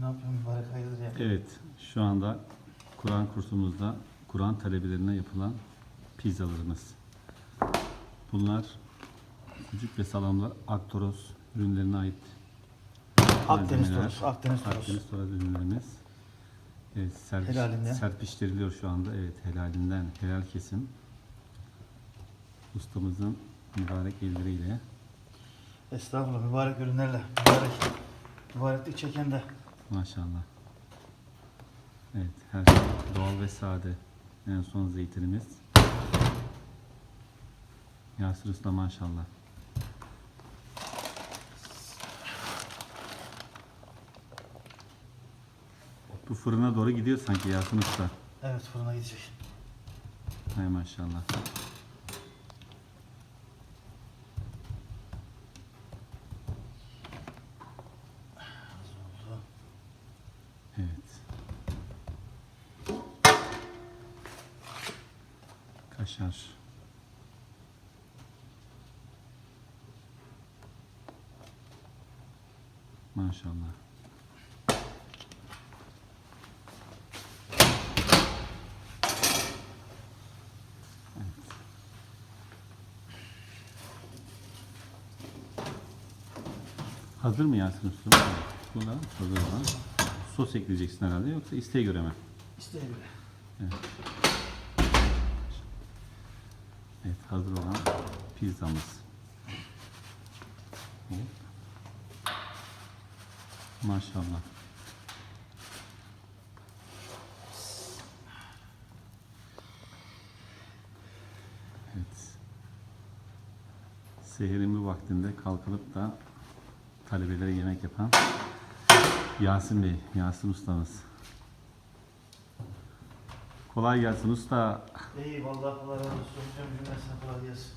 Ne yapıyorsun mübarek hayırdır ya? Evet, şu anda Kur'an kursumuzda Kur'an talebelerine yapılan pizzalarımız. Bunlar sucuk ve salamlı Aktoros ürünlerine ait Akdeniz malzemeler. toros, Akdeniz toros. Akdeniz toros ürünlerimiz. Evet, serpiş, Helalinden. serpiştiriliyor şu anda. Evet, helalinden, helal kesim. Ustamızın mübarek elleriyle. Estağfurullah mübarek ürünlerle. Mübarek. Mübareklik çeken de. Maşallah. Evet, her şey doğal ve sade. En son zeytinimiz. Yasir Usta maşallah. Bu fırına doğru gidiyor sanki Yasin Usta. Evet fırına gidecek. Hay maşallah. Evet. Kaşar. Maşallah. Hazır mı Yasin Usta? Hazır olan. Sos ekleyeceksin herhalde yoksa isteğe göre mi? İsteğe göre. Evet hazır olan pizzamız. Hop. Maşallah. Evet. Seherin bu vaktinde kalkılıp da talebelere yemek yapan Yasin Bey, Yasin ustamız. Kolay gelsin usta. İyi vallahi Allah razı olsun. Hocam cümlesine kolay gelsin.